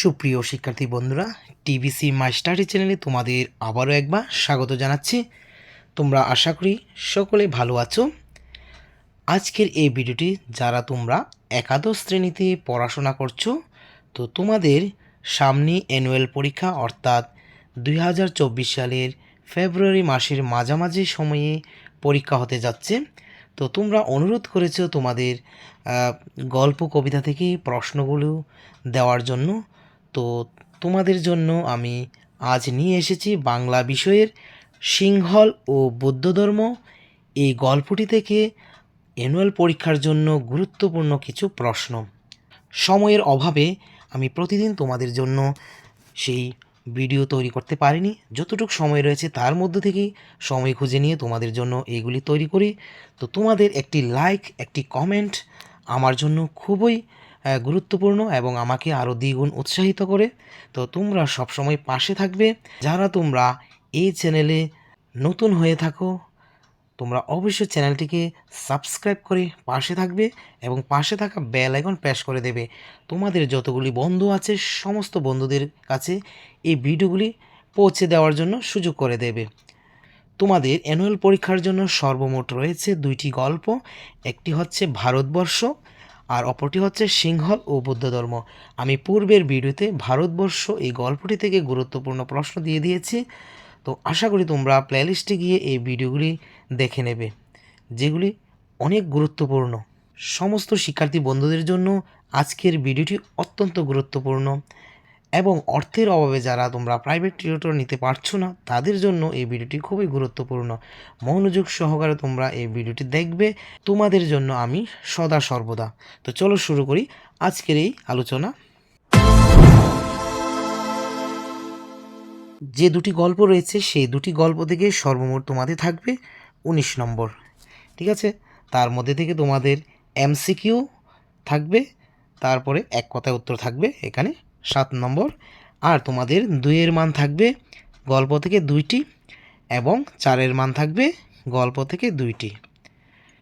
সুপ্রিয় শিক্ষার্থী বন্ধুরা টিবিসি স্টাডি চ্যানেলে তোমাদের আবারও একবার স্বাগত জানাচ্ছি। তোমরা আশা করি সকলে ভালো আছো। আজকের এই ভিডিওটি যারা তোমরা একাদশ শ্রেণীতে পড়াশোনা করছ, তো তোমাদের সামনে অ্যানুয়াল পরীক্ষা অর্থাৎ দুই হাজার চব্বিশ সালের ফেব্রুয়ারি মাসের মাঝামাঝি সময়ে পরীক্ষা হতে যাচ্ছে। তো তোমরা অনুরোধ করেছ তোমাদের গল্প, কবিতা থেকে প্রশ্নগুলো দেওয়ার জন্য। তো তোমাদের জন্য আমি আজ নিয়ে এসেছি বাংলা বিষয়ের সিংহল ও বৌদ্ধ ধর্ম। এই গল্পটি থেকে অ্যানুয়াল পরীক্ষার জন্য গুরুত্বপূর্ণ কিছু প্রশ্ন। সময়ের অভাবে আমি প্রতিদিন তোমাদের জন্য সেই ভিডিও তৈরি করতে পারিনি। যতটুকু সময় রয়েছে তার মধ্যে থেকেই সময় খুঁজে নিয়ে তোমাদের জন্য এইগুলি তৈরি করি। তো তোমাদের একটি লাইক একটি কমেন্ট আমার জন্য খুবই গুরুত্বপূর্ণ এবং আমাকে আরও দ্বিগুণ উৎসাহিত করে। তো তোমরা সবসময় পাশে থাকবে। যারা তোমরা এই চ্যানেলে নতুন হয়ে থাকো, তোমরা অবশ্যই চ্যানেলটিকে সাবস্ক্রাইব করে পাশে থাকবে এবং পাশে থাকা বেল আইকন প্রেস করে দেবে। তোমাদের যতগুলি বন্ধু আছে, সমস্ত বন্ধুদের কাছে এই ভিডিওগুলি পৌঁছে দেওয়ার জন্য সুযোগ করে দেবে। তোমাদের অ্যানুয়াল পরীক্ষার জন্য সর্বমোট রয়েছে দুইটি গল্প। একটি হচ্ছে ভারতবর্ষ আর অপরটি হচ্ছে সিংহল ও বৌদ্ধ ধর্ম। আমি পূর্বের ভিডিওতে ভারতবর্ষ এই গল্পটি থেকে গুরুত্বপূর্ণ প্রশ্ন দিয়ে দিয়েছি। তো আশা করি তোমরা প্লেলিস্টে গিয়ে এই ভিডিওগুলি দেখে নেবে, যেগুলি অনেক গুরুত্বপূর্ণ। সমস্ত শিক্ষার্থী বন্ধুদের জন্য আজকের ভিডিওটি অত্যন্ত গুরুত্বপূর্ণ। এবং অর্থের অভাবে যারা তোমরা প্রাইভেট টিউটর নিতে পারছ না, তাদের জন্য এই ভিডিওটি খুবই গুরুত্বপূর্ণ। মনোযোগ সহকারে তোমরা এই ভিডিওটি দেখবে। তোমাদের জন্য আমি সদা সর্বদা। তো চলো শুরু করি আজকের এই আলোচনা। যে দুটি গল্প রয়েছে, সেই দুটি গল্প থেকে সর্বমোট তোমাদের থাকবে উনিশ নম্বর। ঠিক আছে? তার মধ্যে থেকে তোমাদের এমসিকিউ থাকবে, তারপরে এক কথায় উত্তর থাকবে এখানে সাত নম্বর। আর তোমাদের দুইয়ের মান থাকবে গল্প থেকে দুইটি এবং চারের মান থাকবে গল্প থেকে দুইটি।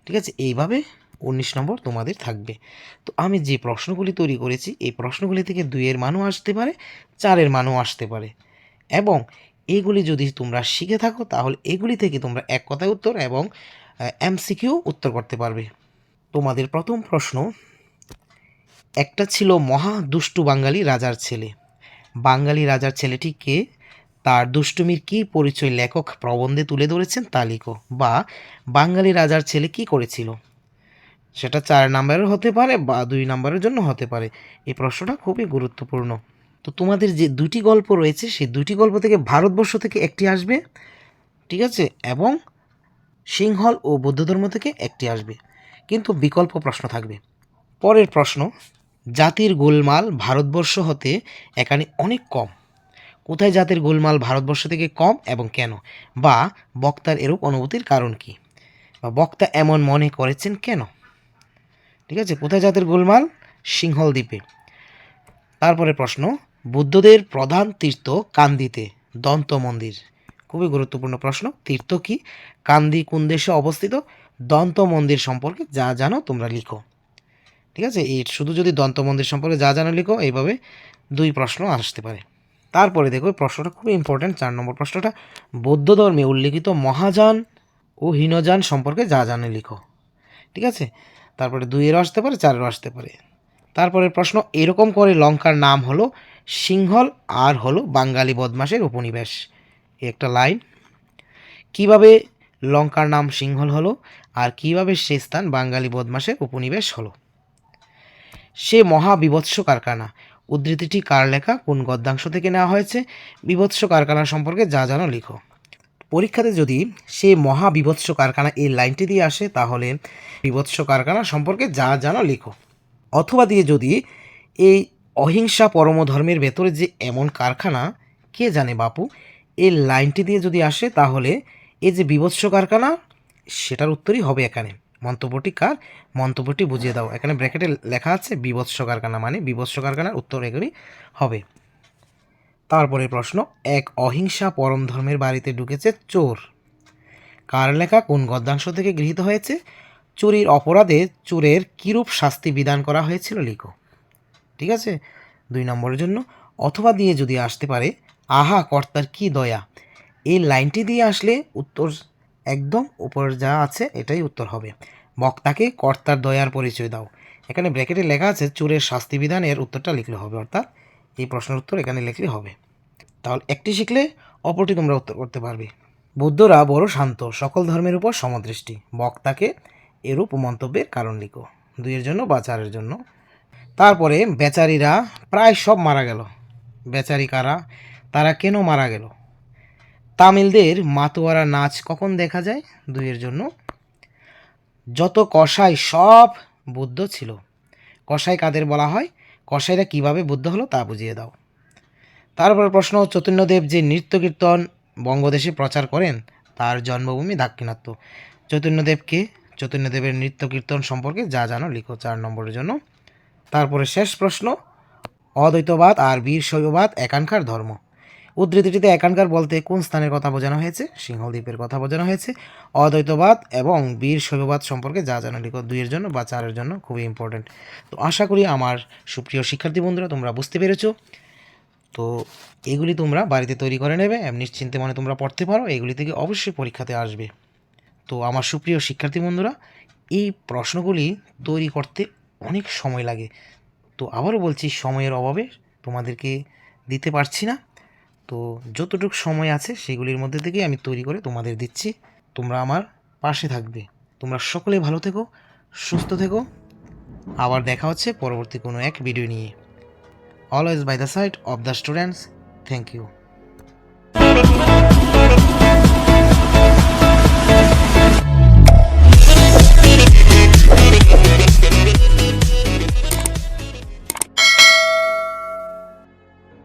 ঠিক আছে, এইভাবে উনিশ নম্বর তোমাদের থাকবে। তো আমি যে প্রশ্নগুলি তৈরি করেছি, এই প্রশ্নগুলি থেকে দুইয়ের মানও আসতে পারে, চারের মানও আসতে পারে। এবং এগুলি যদি তোমরা শিখে থাকো, তাহলে এগুলি থেকে তোমরা এক কথায় উত্তর এবং এমসিকিউ উত্তর করতে পারবে। তোমাদের প্রথম প্রশ্ন একটা ছিল মহা দুষ্টু বাঙালি রাজার ছেলে। বাঙালি রাজার ছেলেটিকে তার দুষ্টুমির কী পরিচয় লেখক প্রবন্ধে তুলে ধরেছেন তা লিখো বা বাঙালি রাজার ছেলে কি করেছিল? সেটা চার নাম্বারের হতে পারে বা দুই নাম্বারের জন্য হতে পারে। এই প্রশ্নটা খুবই গুরুত্বপূর্ণ। তো তোমাদের যে দুটি গল্প রয়েছে, সেই দুটি গল্প থেকে ভারতবর্ষ থেকে একটি আসবে, ঠিক আছে? এবং সিংহল ও বৌদ্ধ ধর্ম থেকে একটি আসবে। কিন্তু বিকল্প প্রশ্ন থাকবে। পরের প্রশ্ন জাতির গোলমাল ভারতবর্ষ হতে এখানে অনেক কম। কোথায় জাতির গোলমাল ভারতবর্ষ থেকে কম এবং কেন? বা বক্তার এরূপ অনুভূতির কারণ কি? বা বক্তা এমন মনে করেছেন কেন? ঠিক আছে, কোথায় জাতের গোলমাল? সিংহল দ্বীপে। তারপরে প্রশ্ন, বুদ্ধদের প্রধান তীর্থ কান্দিতে দন্ত মন্দির। খুবই গুরুত্বপূর্ণ প্রশ্ন, তীর্থ কি? কান্দি কোন দেশে অবস্থিত? দন্ত মন্দির সম্পর্কে যা জানো তোমরা লিখো। ঠিক আছে? এই শুধু যদি দন্ত মন্দির সম্পর্কে যা জানো লিখো, এইভাবে দুই প্রশ্ন আসতে পারে। তারপরে দেখো প্রশ্নটা খুবই ইম্পর্ট্যান্ট চার নম্বর প্রশ্নটা, বৌদ্ধ ধর্মে উল্লিখিত মহাযান ও হীনযান সম্পর্কে যা জানে লিখো। ঠিক আছে? তারপরে দুইয়েরও আসতে পারে, চারেরও আসতে পারে। তারপরে প্রশ্ন, এরকম করে লঙ্কার নাম হলো সিংহল আর হলো বাঙালি বদমাসের উপনিবেশ। একটা লাইন। কীভাবে লঙ্কার নাম সিংহল হলো আর কীভাবে সে স্থান বাঙালি বদমাসের উপনিবেশ হলো? সে মহা বিভৎস কারখানা। উদ্ধৃতিটি কার লেখা, কোন গদ্যাংশ থেকে নেওয়া হয়েছে, বিভৎস কারখানা সম্পর্কে যা জানো লিখো। পরীক্ষাতে যদি সে মহা বিভৎস কারখানা এই লাইনটি দিয়ে আসে, তাহলে বিভৎস কারখানা সম্পর্কে যা জানো লিখো। অথবা দিয়ে যদি এই অহিংসা পরম ধর্মের ভেতরে যে এমন কারখানা, কে জানে বাপু, এই লাইনটি দিয়ে যদি আসে, তাহলে এই যে বিভৎস কারখানা, সেটার উত্তরই হবে এখানে। মন্তব্যটি কার? মন্তব্যটি বুঝিয়ে দাও। এখানে ব্র্যাকেটে লেখা আছে বিভৎস কারখানা মানে বিভৎস কারখানার উত্তর এগুলি হবে। তারপরে প্রশ্ন, এক অহিংসা পরম ধর্মের বাড়িতে ঢুকেছে চোর। কার লেখা? কোন গদ্যাংশ থেকে গৃহীত হয়েছে? চুরির অপরাধে চোরের কিরূপ শাস্তি বিধান করা হয়েছিল? লিখো। ঠিক আছে? দুই নম্বরের জন্য, অথবা দিয়ে যদি আসতে পারে, আহা, কর্তার কি দয়া। এই লাইনটি দিয়ে আসলে উত্তর একদম উপর যা আছে এটাই উত্তর হবে। বক্তাকে কর্তার দয়ার পরিচয় দাও। এখানে ব্র্যাকেটে লেখা আছে, চোরের শাস্তি বিধানের উত্তরটা লিখলে হবে, অর্থাৎ এই প্রশ্নের উত্তর এখানে লিখলে হবে। তাহলে একটি শিখলে, অপরটি তোমরা উত্তর করতে পারবে। বৌদ্ধরা বড় শান্ত, সকল ধর্মের উপর সমদৃষ্টি। বক্তাকে এরূপ মন্তব্যের কারণ লিখো, দুইয়ের জন্য বা চারের জন্য। তারপরে বেচারিরা প্রায় সব মারা গেল। বেচারি কারা? তারা কেন মারা গেল? তামিলদের মাতোয়ারা নাচ কখন দেখা যায়? দুইয়ের জন্য। যত কষাই সব বুদ্ধ ছিল। কষাই কাদের বলা হয়? কষাইরা কীভাবে বুদ্ধ হলো তা বুঝিয়ে দাও। তারপর প্রশ্ন, চৈতন্যদেব যে নৃত্য কীর্তন বঙ্গদেশে প্রচার করেন, তার জন্মভূমি দাক্ষিণাত্য। চৈতন্যদেবকে, চৈতন্যদেবের নৃত্য কীর্তন সম্পর্কে যা জানো লিখো চার নম্বরের জন্য। তারপরে শেষ প্রশ্ন, অদ্বৈতবাদ আর বীর শৈববাদ একানকার ধর্ম। উদ্ধৃতিটিতে এখানকার বলতে কোন স্থানের কথা বোঝানো হয়েছে? সিংহদ্বীপের কথা বোঝানো হয়েছে। অদ্বৈতবাদ এবং বীর শৈববাদ সম্পর্কে যা জানো লিখো, দুইয়ের জন্য বা চারের জন্য খুবই ইম্পর্টেন্ট তো আশা করি আমার সুপ্রিয় শিক্ষার্থী বন্ধুরা, তোমরা বুঝতে পেরেছ। তো এগুলি তোমরা বাড়িতে তৈরি করে নেবে এমনি নিশ্চিন্তে মনে তোমরা পড়তে পারো, এগুলি থেকে অবশ্যই পরীক্ষাতে আসবে। তো আমার সুপ্রিয় শিক্ষার্থী বন্ধুরা, এই প্রশ্নগুলি তৈরি করতে অনেক সময় লাগে। তো আবারও বলছি, সময়ের অভাবে তোমাদেরকে দিতে পারছি না। তো যতটুকু সময় আছে সেগুলির মধ্যে থেকেই আমি তৈরি করে তোমাদের দিচ্ছি। তোমরা আমার পাশে থাকবে। তোমরা সকলে ভালো থেকো, সুস্থ থেকো। আবার দেখা হচ্ছে পরবর্তী কোনো এক ভিডিও নিয়ে। Always by the side of the students thank you.